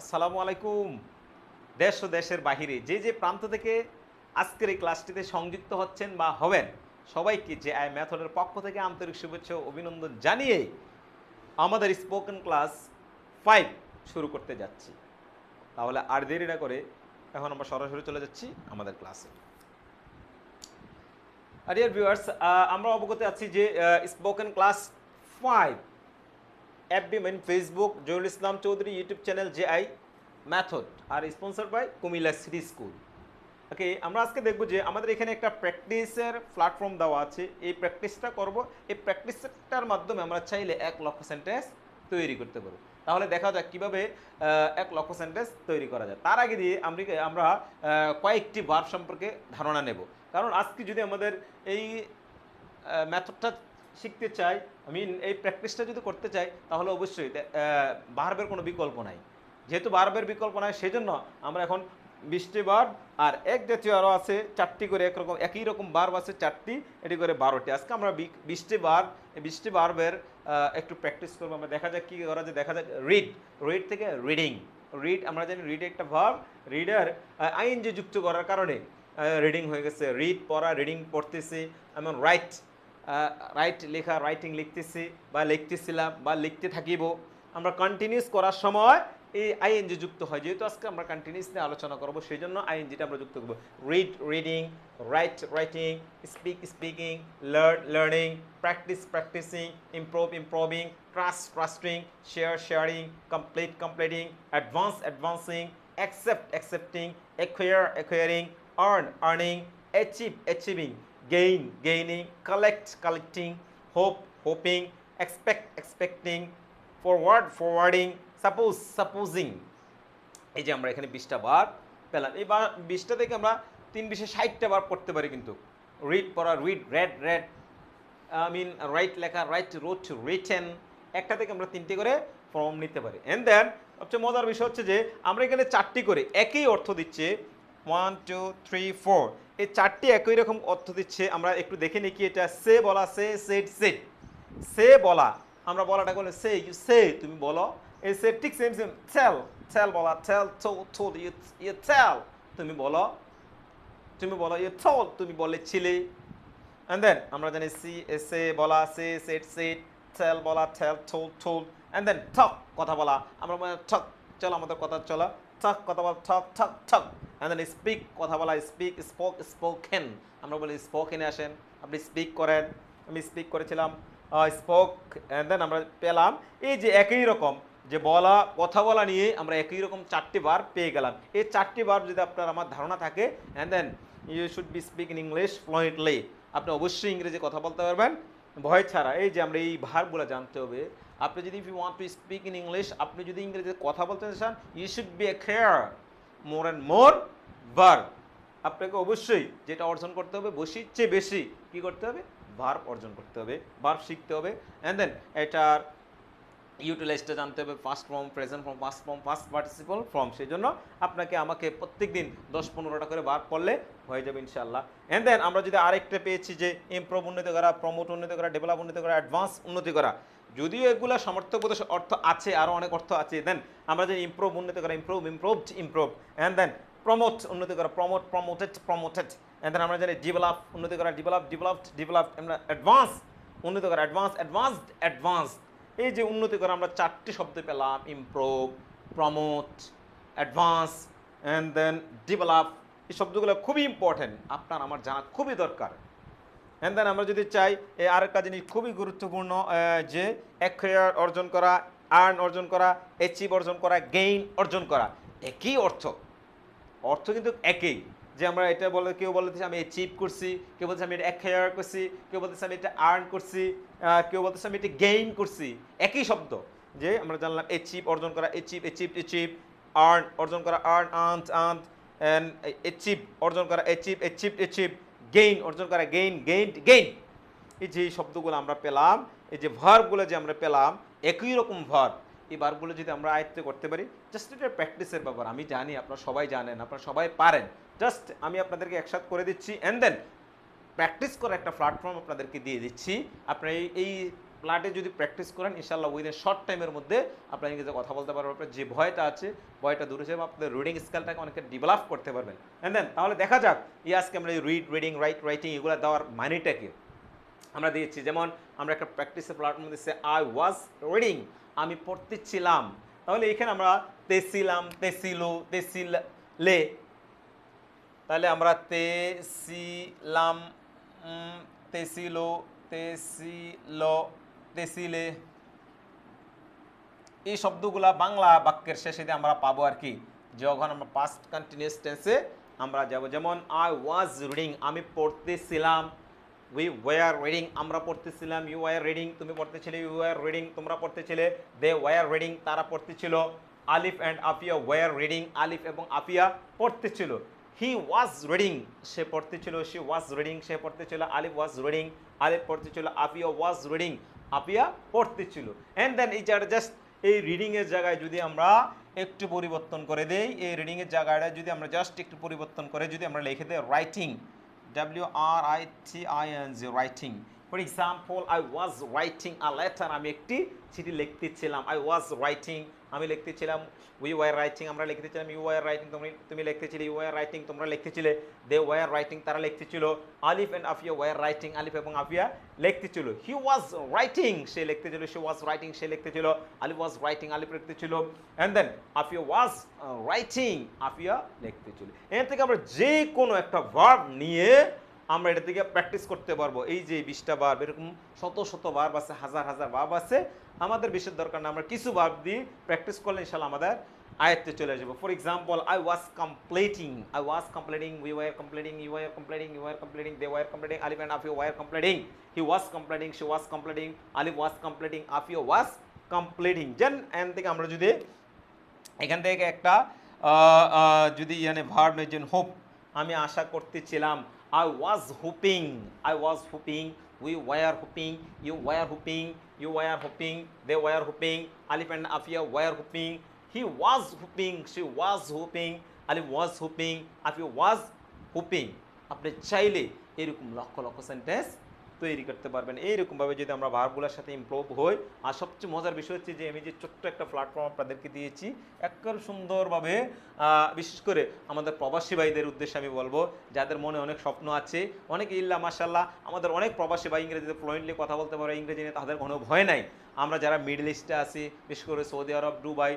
আসসালামু আলাইকুম। দেশ ও দেশের বাহিরে যে যে প্রান্ত থেকে আজকের এই ক্লাসটিতে সংযুক্ত হচ্ছেন বা হবেন, সবাইকে যে আই মেথডের পক্ষ থেকে আন্তরিক শুভেচ্ছা অভিনন্দন জানিয়ে আমাদের স্পোকেন ক্লাস ফাইভ শুরু করতে যাচ্ছি। তাহলে আর দেরি না করে এখন আমরা সরাসরি চলে যাচ্ছি আমাদের ক্লাসে। আর ইয়ার ভিউয়ার্স আমরা অবগত আছি যে spoken class five FB mean Facebook, Zahurul Islam Chowdhury YouTube channel J I method R sponsor by Comilla city school. Okay, আমরা আজকে দেখব যে আমাদের এখানে একটা প্র্যাকটিসের প্ল্যাটফর্ম দেওয়া আছে। এই প্র্যাকটিসটা করব। এই প্র্যাকটিসটার মাধ্যমে আমরা চাইলে এক লক্ষ সেন্টেন্স তৈরি করতে পারব। তাহলে দেখা যাক কীভাবে এক লক্ষ সেন্টেন্স তৈরি করা যায়। তার আগে দিয়ে আমরা আমরা কয়েকটি ভার্ব সম্পর্কে ধারণা নেব। কারণ আজকে যদি আমাদের এই মেথডটা শিখতে চাই আমি এই প্র্যাকটিসটা যদি করতে চাই, তাহলে অবশ্যই বারবের কোনো বিকল্প নাই। যেহেতু বারবের বিকল্প নাই, সেজন্য আমরা এখন বৃষ্টি বার্ব আর এক জাতীয় আরও আছে, চারটি করে একরকম একই রকম বার্ব আছে, চারটি, এটি করে বারোটি। আজকে আমরা বি- বৃষ্টি বার এই বৃষ্টি বার্বের একটু প্র্যাকটিস করব, আমরা দেখা যাক কী করা যায়, দেখা যাক রিড রিড থেকে রিডিং রিড আমরা জানি রিড একটা ভার্ব রিডার আইএনজি যুক্ত করার কারণে রিডিং হয়ে গেছে। রিড পড়া রিডিং পড়তেছি এমন রাইট রাইট লেখা রাইটিং লিখতেছি বা লিখতেছিলাম বা লিখতে থাকিব, আমরা কন্টিনিউস করার সময় এই আইএনজি যুক্ত হয়। যেহেতু আজকে আমরা কন্টিনিউস নিয়ে আলোচনা করব সেই জন্য আইএনজিটা আমরা যুক্ত করব। Read reading write writing speak speaking learn learning practice practising improve improving trust trusting share sharing complete completing advance advancing accept, accepting, acquire, acquiring, earn, earning, achieve, achieving gain, gaining, collect, collecting, hope, hoping, expect, expecting, forward, forwarding, suppose, supposing এই যে আমরা এখানে বিশটা বার পেলাম। এই বিশটা থেকে আমরা তিন বিশে ষাটটা বার পড়তে পারি কিন্তু। রিড পড়া read read read I mean write লেখা রাইট রোড রিটেন একটা থেকে আমরা তিনটে করে ফর্ম নিতে পারি। এন্ড দেন সবচেয়ে মজার বিষয় হচ্ছে যে, আমরা এখানে চারটি করে একই অর্থ দিচ্ছে ওয়ান টু থ্রি ফোর এই চারটি একই রকম অর্থ দিচ্ছে। আমরা একটু দেখে নিই কি এটা সে বলা, সে সেট সেট সে বলা, আমরা বলাটা বলে সে, ইউ, সে, তুমি বলো। এই সে ঠিক সেম সেম টেল টেল বলা to to you you tell তুমি বলো। তুমি বলো ইউ টোল তুমি বলেছিলে। অ্যান্ড দেন আমরা জানি সি সে বলা, সে সেট সেট টেল বলা tell told told and then talk, কথা বলা। আমরা বলি ঠক, চলো আমাদের কথা, চলো। ঠক, কথা বলা, ঠক ঠক ঠক। অ্যান্ড দেন স্পিক কথা বলা স্পিক স্পোক স্পোকেন আমরা বলি স্পোকেনে আসেন। আপনি স্পিক করেন, আমি স্পিক করেছিলাম স্পোক অ্যান্ড দেন আমরা পেলাম। এই যে একই রকম, যে বলা, কথা বলা নিয়ে আমরা একই রকম চারটি বার পেয়ে গেলাম। এই চারটি বার যদি আপনার আমার ধারণা থাকে and then you should be speak in English fluently আপনি অবশ্যই ইংরেজি কথা বলতে পারবেন। ভয় ছাড়া, এই যে আমরা এই ভারগুলো জানতে হবে। আপনি যদি you want to speak in English আপনি যদি ইংরেজিতে কথা বলতে চান you should be a care more and more ভার আপনাকে অবশ্যই যেটা অর্জন করতে হবে বেশি চেয়ে বেশি কি করতে হবে? ভার্ব অর্জন করতে হবে ভার্ব শিখতে হবে। অ্যান্ড দেন এটার ইউটিলাইজটা জানতে হবে first form present form past form first participle form সেই জন্য আপনাকে আমাকে প্রত্যেক দিন দশ পনেরোটা করে বার পড়লে হয়ে যাবে ইনশাল্লাহ অ্যান্ড দেন আমরা যদি আরেকটা পেয়েছি যে ইমপ্রুভ উন্নতি করা প্রমোট উন্নতি করা ডেভেলপ উন্নতি করা অ্যাডভান্স উন্নতি করা যদিও এগুলো সমর্থকবোধ অর্থ আছে আরও অনেক অর্থ আছে। দেন আমরা যে ইমপ্রুভ উন্নতি করা improve improved improve and then promote উন্নতি করা promote promoted promoted and then আমরা জানি ডেভেলপ উন্নতি করা ডেভেলপ ডেভেলপড ডেভেলপড আমরা অ্যাডভান্স উন্নতি করা অ্যাডভান্স অ্যাডভান্সড অ্যাডভান্স এই যে উন্নতি করা, আমরা চারটি শব্দ পেলাম improve promote advance and then develop এই শব্দগুলো খুবই ইম্পর্টেন্ট আপনার, আমার জানা খুবই দরকার। অ্যান্ড দেন আমরা যদি চাই আরেকটা জিনিস খুবই গুরুত্বপূর্ণ যে অ্যাকয়ার অর্জন করা আর্ন অর্জন করা অ্যাচিভ অর্জন করা গেইন অর্জন করা, একই অর্থ। অর্থ কিন্তু একই। যে আমরা এটা বলে, কেউ বলতেছে আমি অ্যাচিভ করছি, কেউ বলতেছে আমি এটা অ্যাকয়ার করছি, কেউ বলতেছে আমি এটা আর্ন করছি কেউ বলতেছে আমি এটা গেইন করছি। একই শব্দ। যে আমরা জানলাম অ্যাচিভ অর্জন করা অ্যাচিভ অ্যাচিভ অ্যাচিভ আর্ন অর্জন করা earn earn earn and achieve অর্জন করা অ্যাচিভ অ্যাচিভ অ্যাচিভ গেইন অর্জন করা গেইন গেইন গেইন এই যে শব্দগুলো আমরা পেলাম, এই যে ভার্বগুলো যে আমরা পেলাম, একই রকম ভার্ব এই ভার্বগুলো যদি আমরা আয়ত্তে করতে পারি জাস্ট এটা প্র্যাকটিসের ব্যাপার, আমি জানি, আপনারা সবাই জানেন, আপনারা সবাই পারেন। জাস্ট আমি আপনাদেরকে একসাথ করে দিচ্ছি অ্যান্ড দেন প্র্যাকটিস করার একটা প্ল্যাটফর্ম আপনাদেরকে দিয়ে দিচ্ছি। আপনারা এই এই ফ্ল্যাটে যদি প্র্যাকটিস করেন ইনশাল্লাহ উইদিন শর্ট টাইমের মধ্যে আপনার ইংরেজিতে কথা বলতে পারবেন। আপনার যে ভয়টা আছে ভয়টা দূরে যাবে আপনাদের রিডিং স্কেলটাকে অনেকে ডেভেলপ করতে পারবেন। অ্যান্ড দেন তাহলে দেখা যাক ই আজকে আমরা এই রিড রিডিং রাইট রাইটিং এগুলো দেওয়ার মানিটা কি আমরা দিয়েছি। যেমন আমরা একটা প্র্যাকটিসের platform say I was reading আমি পড়তেছিলাম। তাহলে এখানে আমরা তেছিলাম তেছিল তেছিল লে তাহলে আমরা তেছিলাম উম, তেছিল তেছিল তেছিলে এই শব্দগুলা বাংলা বাক্যের শেষে দিয়ে আমরা পাবো আর কি। যখন আমরা পাস্ট কন্টিনিউয়াস টেন্সে আমরা যাব, যেমন আই ওয়াজ রিডিং আমি পড়তেছিলাম। উই ওয়ার রিডিং আমরা পড়তেছিলাম। ইউ ওয়ার রিডিং তুমি পড়তেছিলে। ইউ ওয়ার রিডিং তোমরা পড়তেছিলে। দে ওয়ার রিডিং তারা পড়তেছিল। আলিফ and Afia war reading Alif এবং আফিয়া পড়তেছিল। হি ওয়াজ রিডিং সে পড়তেছিল। সে ওয়াজ রিডিং সে পড়তেছিল। আলিফ ওয়াজ রিডিং আলিফ পড়তেছিল। আফিয়া ওয়াজ রিডিং আপিয়া পড়তেছিল। অ্যান্ড দেন এই আর জাস্ট এই রিডিংয়ের জায়গায় যদি আমরা একটু পরিবর্তন করে দেই, এই রিডিংয়ের জায়গাটা যদি আমরা জাস্ট একটু পরিবর্তন করে যদি আমরা লিখে দেই writing W R I T I N G writing for example I was writing a letter আমি একটি চিঠি লিখতেছিলাম আই ওয়াজ রাইটিং আমি লিখতেছিলাম উই ওয়ার রাইটিং আমরা লিখতেছিলাম ইউ ওয়ার রাইটিং তুমি তুমি লিখতেছিলে ইউ ওয়ার রাইটিং তোমরা লিখতেছিলে দে ওয়ার রাইটিং তারা লিখতেছিল আলিফ and Afia war writing Alif এবং আফিয়া লিখতেছিল হি ওয়াজ রাইটিং সে লিখতেছিল সে ওয়াজ রাইটিং সে লিখতেছিল Alif was writing Alif লিখতেছিল and then Afia was writing Afia লিখতেছিল এর থেকে আমরা যে কোনো একটা ভার্ব নিয়ে আমরা এটা থেকে প্র্যাকটিস করতে পারব। এই যে বিশটা ভার্ব এরকম শত শত ভার্ব আছে, হাজার হাজার ভার্ব আছে। আমাদের বিশের দরকার না, আমরা কিছু ভার্ব দিয়ে প্র্যাকটিস করলে ইনশাল্লাহ আমাদের আয়ত্তে চলে যাব for example I was completing I was completing we were completing you were completing you were completing they were completing Alif and Afia were completing he was completing she was completing Alif was completing Afia was completing যেন এন থেকে আমরা যদি এখান থেকে একটা যদি মানে ভার্ব হোপ আমি আশা করতেছিলাম I was hoping I was hoping we were hoping you were hoping you were hoping they were hoping Alif and Afia were hoping he was hoping she was hoping Alif was hoping Afia was hoping আপনি চাইলে এরকম lakh lakh sentence তৈরি করতে পারবেন। এইরকমভাবে যদি আমরা ভার্বগুলোর সাথে ইমপ্রুভ হই, আর সবচেয়ে মজার বিষয় হচ্ছে যে, আমি যে ছোট্ট একটা প্ল্যাটফর্ম আপনাদেরকে দিয়েছি একবার সুন্দরভাবে বিশেষ করে আমাদের প্রবাসী ভাইদের উদ্দেশ্যে আমি বলব, যাদের মনে অনেক স্বপ্ন আছে, অনেক ইল্লা মাসাল্লাহ আমাদের অনেক প্রবাসী ভাই ইংরেজিতে ফ্লুয়েন্টলি কথা বলতে পারে, ইংরেজি নিয়ে তাদের কোনো ভয় নাই। আমরা যারা মিডল ইস্টে আছি, বিশেষ করে সৌদি আরব, দুবাই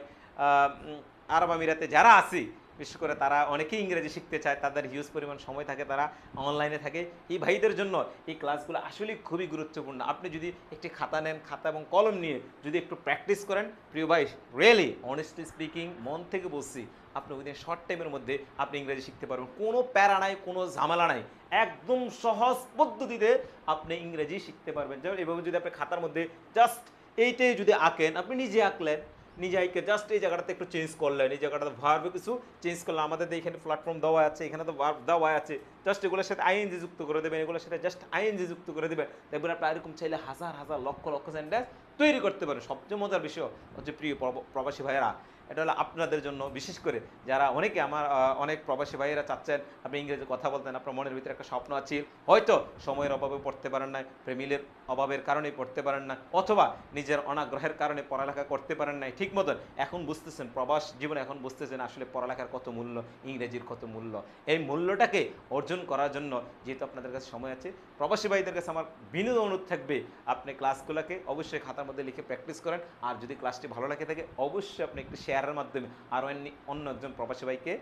আরব আমিরাতে যারা আছি বিশেষ করে তারা অনেকেই ইংরেজি শিখতে চায়, তাদের হিউজ পরিমাণ সময় থাকে, তারা অনলাইনে থাকে। এই ভাইদের জন্য এই ক্লাসগুলো আসলেই খুবই গুরুত্বপূর্ণ। আপনি যদি একটি খাতা নেন, খাতা এবং কলম নিয়ে যদি একটু প্র্যাকটিস করেন, প্রিয় ভাই রিয়েলি অনেস্টলি স্পিকিং মন থেকে বলছি, আপনি উইদিন শর্ট টাইমের মধ্যে আপনি ইংরেজি শিখতে পারবেন। কোনো প্যারা নাই, কোনো ঝামেলা নাই। একদম সহজ পদ্ধতিতে আপনি ইংরেজি শিখতে পারবেন। যেমন এভাবে যদি আপনি খাতার মধ্যে জাস্ট এইটাই যদি আঁকেন, আপনি নিজে আঁকলেন নিজে আইকে জাস্ট এই জায়গাটাতে একটু চেঞ্জ করলেন, এই জায়গাটাতে ভার্ব কিছু চেঞ্জ করলাম আমাদের এখানে প্ল্যাটফর্ম দেওয়া আছে, এখানে তো ভার্ব দেওয়া আছে। জাস্ট এগুলোর সাথে আইএনজি যুক্ত করে দেবেন, এগুলোর সাথে জাস্ট আইএনজি যুক্ত করে দেবেন। দেখবেন আপনার এরকম চাইলে হাজার হাজার লক্ষ লক্ষ সেন্টেন্স তৈরি করতে পারেন। সবচেয়ে মজার বিষয় হচ্ছে প্রিয় প্রবাসী ভাইয়েরা এটা হলো আপনাদের জন্য, বিশেষ করে যারা অনেকে আমার অনেক প্রবাসী ভাইয়েরা চাচ্ছেন আপনি ইংরেজি কথা বলতেন, আপনার মনের ভিতরে একটা স্বপ্ন আছে, হয়তো সময়ের অভাবে পড়তে পারেন না প্রেমিলের অভাবের কারণে পড়তে পারেন না অথবা নিজের অনাগ্রহের কারণে পড়ালেখা করতে পারেন নাই, ঠিক মতন এখন বুঝতেছেন, প্রবাস জীবনে এখন বুঝতেছেন আসলে পড়ালেখার কত মূল্য, ইংরেজির কত মূল্য। এই মূল্যটাকে অর্জন করার জন্য যেহেতু আপনাদের কাছে সময় আছে, প্রবাসী ভাইদের কাছে আমার বিনোদ অনুরোধ থাকবে, আপনি ক্লাসগুলোকে অবশ্যই খাতার মধ্যে লিখে প্র্যাকটিস করেন, আর যদি ক্লাসটি ভালো লাগে থাকে, অবশ্যই আপনি একটি শেয়ারের মাধ্যমে আরও অন্য একজন প্রবাসী ভাইকে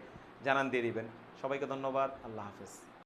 জানান দিয়ে দিবেন। সবাইকে ধন্যবাদ। আল্লাহ হাফেজ।